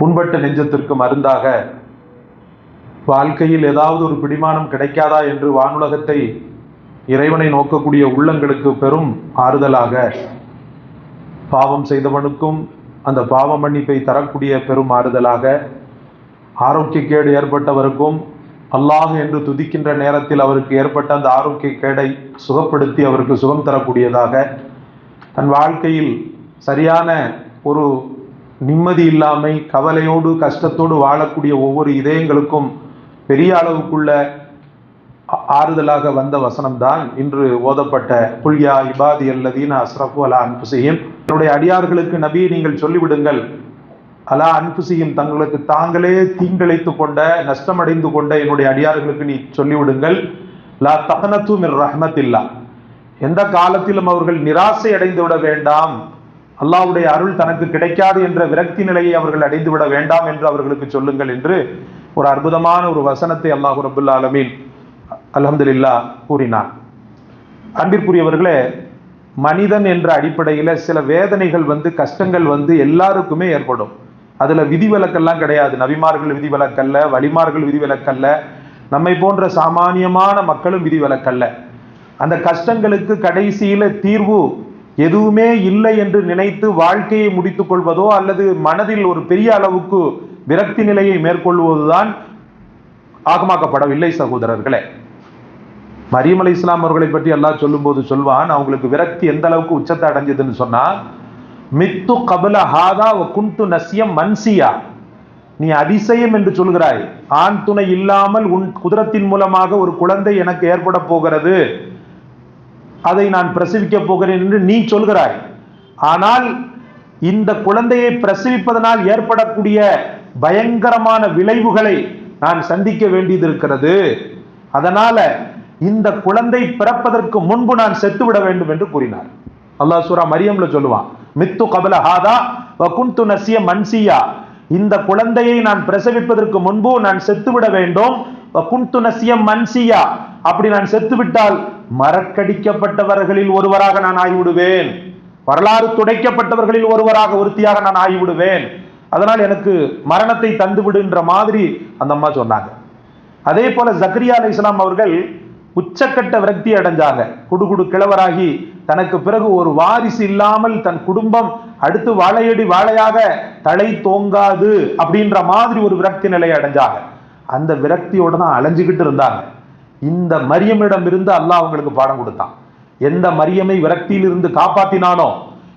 புண்பட்ட நெஞ்சத்திற்கு மருந்தாக. வாழ்க்கையில் ஏதாவது ஒரு பிடிமானம் கிடைக்காதா என்று வானுலகத்தை இறைவனை நோக்கக்கூடிய உள்ளங்களுக்கு பெரும் ஆறுதலாக. பாவம் செய்தவனுக்கும் அந்த பாவ மன்னிப்பை தரக்கூடிய பெரும் ஆறுதலாக. ஆரோக்கியக்கேடு ஏற்பட்டவருக்கும் அல்லாஹ் என்று துதிக்கின்ற நேரத்தில் அவருக்கு ஏற்பட்ட அந்த ஆரோக்கிய கேடை சுகப்படுத்தி அவருக்கு சுகம் தரக்கூடியதாக. தன் வாழ்க்கையில் சரியான ஒரு நிம்மதி இல்லாமை கவலையோடு கஷ்டத்தோடு வாழக்கூடிய ஒவ்வொரு இதயங்களுக்கும் பெரிய அளவுக்குள்ள ஆறுதலாக வந்த வசனம்தான் இன்று ஓதப்பட்ட புல்யா இபாதி அல்லதீன் அஸ்ரஃபு அலா அன்புசையும் என்னுடைய அடியார்களுக்கு நபியை நீங்கள் சொல்லிவிடுங்கள். அலா அன்புசியும் தங்களுக்கு தாங்களே தீங்கிழைத்து கொண்ட நஷ்டமடைந்து கொண்ட என்னுடைய அடியார்களுக்கு நீ சொல்லிவிடுங்கள். லா தகனத்து மிர் ரஹ்மத்தில்லா. எந்த காலத்திலும் அவர்கள் நிராசை அடைந்து விட வேண்டாம். அல்லாவுடைய அருள் தனக்கு கிடைக்காது என்ற விரக்தி நிலையை அவர்கள் அடைந்து விட வேண்டாம் என்று அவர்களுக்கு சொல்லுங்கள் என்று ஒரு அற்புதமான ஒரு வசனத்தை அல்லாஹு ரபுல்லா அலமீன் அல்ஹம்துலில்லா கூறினார் அன்பிற்குரியவர்களே மனிதன் என்ற அடிப்படையில் சில வேதனைகள் வந்து கஷ்டங்கள் வந்து எல்லாருக்குமே ஏற்படும். அதில் விதிவிலக்கெல்லாம் கிடையாது. நபிமார்கள் விதிவிலக்கல்ல வலிமார்கள் விதிவிலக்கல்ல நம்மை போன்ற சாமானியமான மக்களும் விதிவிலக்கல்ல. அந்த கஷ்டங்களுக்கு கடைசியில் தீர்வு எதுவுமே இல்லை என்று நினைத்து வாழ்க்கையை முடித்துக் கொள்வதோ அல்லது மனதில் ஒரு பெரிய அளவுக்கு விரக்தி நிலையை மேற்கொள்வதுதான் ஆகமாக்கப்படவில்லை சகோதரர்களே. மரியம் அலி இஸ்லாம் அவர்களை பற்றி எல்லாம் சொல்லும்போது சொல்வான் அவங்களுக்கு விரக்தி எந்த அளவுக்கு உச்சத்தை அடைஞ்சதுன்னு சொன்னா மித்து கபல ஹாதா வ குந்து நசியம் மன்சியா. நீ அதிசயம் என்று சொல்கிறாய். ஆண் துணை இல்லாமல் உன் குதிரத்தின் மூலமாக ஒரு குழந்தை எனக்கு ஏற்பட போகிறது. அதை நான் பிரசவிக்க போகிறேன் என்று நீ சொல்கிறாய். ஆனால் இந்த குழந்தையை பிரசவிப்பதனால் ஏற்படக்கூடிய பயங்கரமான விளைவுகளை நான் சந்திக்க வேண்டியது இருக்கிறது அதனால இந்த குழந்தை பிறப்பதற்கு முன்பு நான் செத்துவிட வேண்டும் என்று கூறினார். அல்லாஹ் சூரா மரியம்ல சொல்லுவான் மித்து கபல ஹாதா வ நசிய மன்சியா. இந்த குழந்தையை நான் பிரசவிப்பதற்கு முன்பு நான் செத்துவிட வேண்டும். வ நசிய மன்சியா. அப்படி நான் செத்துவிட்டால் மறக்கடிக்கப்பட்டவர்களில் ஒருவராக நான் ஆகிவிடுவேன். வரலாறு துடைக்கப்பட்டவர்களில் ஒருவராக ஒருத்தியாக நான் ஆகிவிடுவேன். அதனால் எனக்கு மரணத்தை தந்து விடுன்ற மாதிரி அந்த அம்மா சொன்னாங்க. அதே போல ஜக்ரியா அலி இஸ்லாம் அவர்கள் உச்சக்கட்ட விரக்தி அடைஞ்சாங்க. குடுகுடு கிழவராகி தனக்கு பிறகு ஒரு வாரிசு இல்லாமல் தன் குடும்பம் அடுத்து வாழையடி வாழையாக தலை தோங்காது அப்படின்ற மாதிரி ஒரு விரக்தி நிலையை அடைஞ்சாங்க. அந்த விரக்தியோட தான் அலைஞ்சுக்கிட்டு இருந்தாங்க. இந்த மரியமிடம் இருந்து அல்லாஹ் அவங்களுக்கு பாடம் கொடுத்தான். எந்த மரியமை விரக்தியிலிருந்து காப்பாத்தினானோ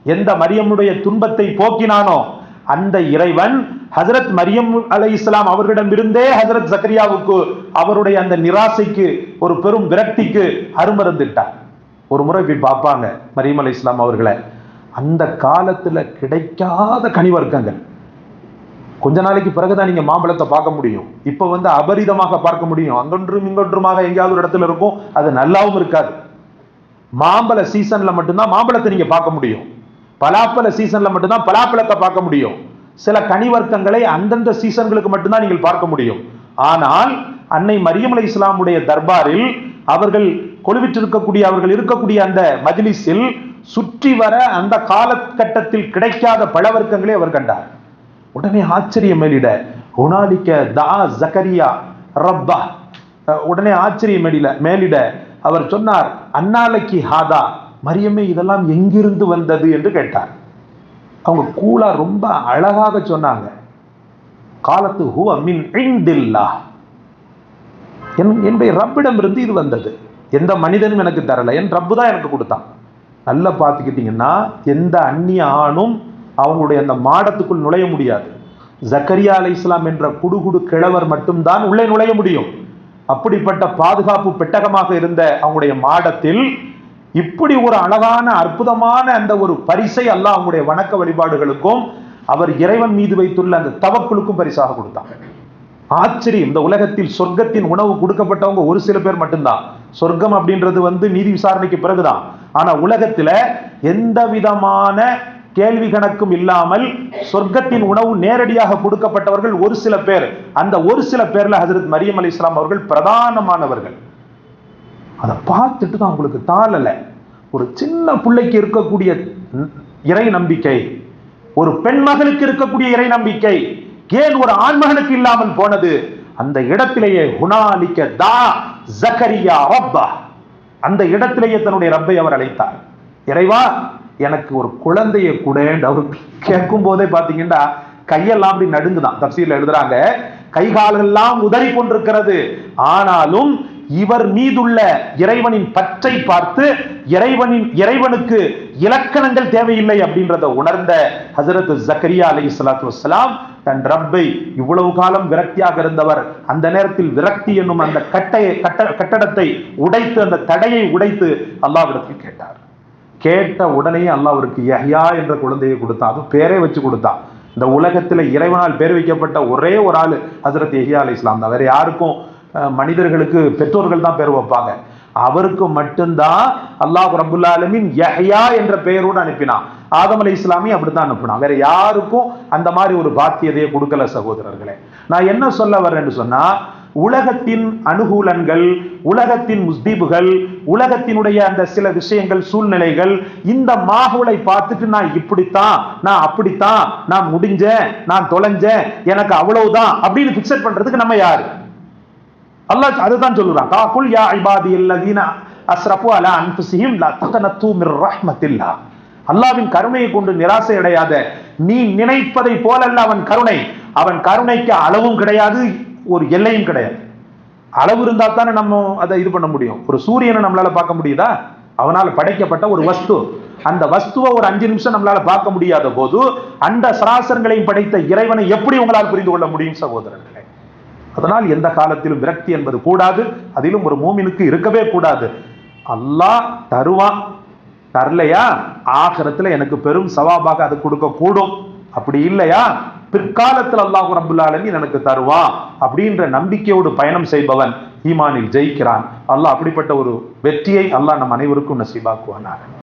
எந்த மரியமுடைய துன்பத்தை போக்கினானோ அந்த இறைவன் ஹசரத் மரியம் அலை இஸ்லாம் அவர்களிடம் இருந்தே ஹசரத் சக்ரியாவுக்கு அவருடைய அந்த நிராசைக்கு ஒரு பெரும் விரக்திக்கு அருமருந்துட்டார். ஒரு முறை இப்படி பார்ப்பாங்க மரியம் அலை இஸ்லாம் அவர்களை. அந்த காலத்துல கிடைக்காத கனிவர்க்கங்கள். கொஞ்ச நாளைக்கு பிறகுதான் நீங்க மாம்பழத்தை பார்க்க முடியும். இப்ப வந்து அபரிதமாக பார்க்க முடியும். அங்கொன்றும் இங்கொன்றுமாக எங்கேயாவது ஒரு இடத்துல இருக்கும். அது நல்லாவும் இருக்காது. மாம்பழ சீசன்ல மட்டும்தான் மாம்பழத்தை நீங்க பார்க்க முடியும். பலாப்பழ சீசன்ல மட்டும்தான் பலாப்பழத்தை பார்க்க முடியும். சில கனிவர்க்கங்களை அந்தந்த சீசன்களுக்கு மட்டும்தான் நீங்கள் பார்க்க முடியும். ஆனால் அன்னை மரியமலை இஸ்லாமுடைய தர்பாரில் அவர்கள் கொழுவிற்றிருக்கக்கூடிய அவர்கள் இருக்கக்கூடிய அந்த மஜ்லிஸில் சுற்றி வர அந்த காலகட்டத்தில் கிடைக்காத பழவர்க்கங்களை அவர் கண்டார். உடனே ஆச்சரியம் மேலிட ஹுனாலிக்க தா ஜக்கரியா ரப்பா உடனே ஆச்சரியம் மேலிட மேலிட அவர் சொன்னார் அன்னாலைக்கு ஹாதா. மரியமே இதெல்லாம் எங்கிருந்து வந்தது என்று கேட்டார். அவங்க கூலா ரொம்ப அழகாக சொன்னாங்க. காலத்து ஹூ மின் இந்தில்லா என் என்னுடைய ரப்பிடம் இருந்து இது வந்தது. எந்த மனிதனும் எனக்கு தரல. என் ரப்பு தான் எனக்கு கொடுத்தான். நல்லா பார்த்துக்கிட்டிங்கன்னா எந்த அந்நிய ஆணும் அவங்களுடைய அந்த மாடத்துக்குள் நுழைய முடியாது. ஜக்கரியா அலை இஸ்லாம் என்ற குடுகுடு கிழவர் மட்டும்தான் உள்ளே நுழைய முடியும். அப்படிப்பட்ட பாதுகாப்பு பெட்டகமாக இருந்த அவங்களுடைய மாடத்தில் இப்படி ஒரு அழகான அற்புதமான அந்த ஒரு பரிசை அல்லாஹ் அவங்களுடைய வணக்க வழிபாடுகளுக்கும் அவர் இறைவன் மீது வைத்துள்ள அந்த தவக்குழுக்கும் பரிசாக கொடுத்தாங்க ஆச்சரியம். இந்த உலகத்தில் சொர்க்கத்தின் உணவு கொடுக்கப்பட்டவங்க ஒரு சில பேர் மட்டும்தான். சொர்க்கம் அப்படின்றது வந்து நீதி விசாரணைக்கு பிறகுதான். ஆனா உலகத்துல எந்த விதமான கேள்வி கணக்கும் இல்லாமல் சொர்க்கத்தின் உணவு நேரடியாக கொடுக்கப்பட்டவர்கள் ஒரு சில பேர். அந்த ஒரு சில பேர்ல ஹசரத் மரியம் அலி இஸ்லாம் அவர்கள் பிரதானமானவர்கள். அதை பார்த்துட்டு தான் அவங்களுக்கு தாளல. ஒரு சின்ன பிள்ளைக்கு இருக்கக்கூடிய இறை நம்பிக்கை ஒரு பெண் மகளுக்கு இருக்கக்கூடிய இறை நம்பிக்கை ஏன் ஒரு ஆண்மகனுக்கு இல்லாமல் போனது? அந்த இடத்திலேயே குணாலிக்க தா ஜக்கரியா ரப்பா. அந்த இடத்திலேயே தன்னுடைய ரப்பை அவர் அழைத்தார். இறைவா எனக்கு ஒரு குழந்தையை கூடன்னு அவர் கேட்கும் போதே பாத்தீங்கன்னா கையெல்லாம் அப்படி நடுங்குதான். தப்சீர்ல எழுதுறாங்க கை காலெல்லாம் உதறி கொண்டிருக்கிறது. ஆனாலும் இவர் மீதுள்ள இறைவனின் பற்றை பார்த்து இறைவனின் இறைவனுக்கு இலக்கணங்கள் தேவையில்லை அப்படின்றத உணர்ந்த ஹசரத் ஜக்கரியா அலி சலாத்து வசலாம் தன் ரப்பை இவ்வளவு காலம் விரக்தியாக இருந்தவர் அந்த நேரத்தில் விரக்தி என்னும் அந்த கட்டையை கட்ட கட்டடத்தை உடைத்து அந்த தடையை உடைத்து அல்லாவிடத்தில் கேட்டார். கேட்ட உடனே அல்லாஹ் அவருக்கு யஹ்யா என்ற குழந்தையை கொடுத்தான். அது பேரே வச்சு கொடுத்தான். இந்த உலகத்தில் இறைவனால் பேர் வைக்கப்பட்ட ஒரே ஒரு ஆள் ஹசரத் யஹ்யா அலி இஸ்லாம் தான். வேற யாருக்கும் மனிதர்களுக்கு பெற்றோர்கள் தான் பேர் வைப்பாங்க. அவருக்கு மட்டும்தான் அல்லாஹ் ரபுல்லாலமின் யஹ்யா என்ற பெயரோடு அனுப்பினான். ஆதம் அலி இஸ்லாமி அப்படித்தான் அனுப்பினான். வேற யாருக்கும் அந்த மாதிரி ஒரு பாத்தியதையை கொடுக்கல சகோதரர்களே. நான் என்ன சொல்ல வர்றேன்னு சொன்னா உலகத்தின் அனுகூலங்கள் உலகத்தின் முஸ்தீபுகள் உலகத்தினுடைய அந்த சில விஷயங்கள் சூழ்நிலைகள் இந்த மாகுலை பார்த்துட்டு நான் இப்படித்தான் நான் அப்படித்தான் நான் முடிஞ்சேன் நான் தொலைஞ்சேன் எனக்கு அவ்வளவுதான் அப்படின்னு பிக்சர் பண்றதுக்கு நம்ம யாரு? அல்லாஹ் அதுதான் சொல்லுறான். காகுல் யா ஐபாதி அல்லதீன அஸ்ரஃபு அலா அன்ஃபுஸிஹிம் லா தகனத்து மிர் அல்லாஹ்வின் கருணையை கொண்டு நிராசை அடையாத நீ நினைப்பதை போலல்ல அவன் கருணை. அவன் கருணைக்கு அளவும் கிடையாது. ஒரு எல்லையும் கிடையாது. அளவு இருந்தால் தானே நம்ம அதை இது பண்ண முடியும். ஒரு சூரியனை நம்மளால் பார்க்க முடியுதா? அவனால் படைக்கப்பட்ட ஒரு வஸ்து. அந்த வஸ்துவை ஒரு அஞ்சு நிமிஷம் நம்மளால பார்க்க முடியாத போது அந்த சராசரங்களையும் படைத்த இறைவனை எப்படி உங்களால் புரிந்து கொள்ள முடியும் சகோதரர்களே? அதனால் எந்த காலத்திலும் விரக்தி என்பது கூடாது. அதிலும் ஒரு மூமினுக்கு இருக்கவே கூடாது. அல்லாஹ் தருவான் தரலையா? ஆகிரத்துல எனக்கு பெரும் சவாபாக அது கொடுக்க கூடும் அப்படி இல்லையா? பிற்காலத்தில் அல்லாஹ் ரபுல் எனக்கு தருவான் அப்படின்ற நம்பிக்கையோடு பயணம் செய்பவன் ஈமானில் ஜெயிக்கிறான். அல்லாஹ் அப்படிப்பட்ட ஒரு வெற்றியை அல்லாஹ் நம் அனைவருக்கும் நசீபாக்குவானாக.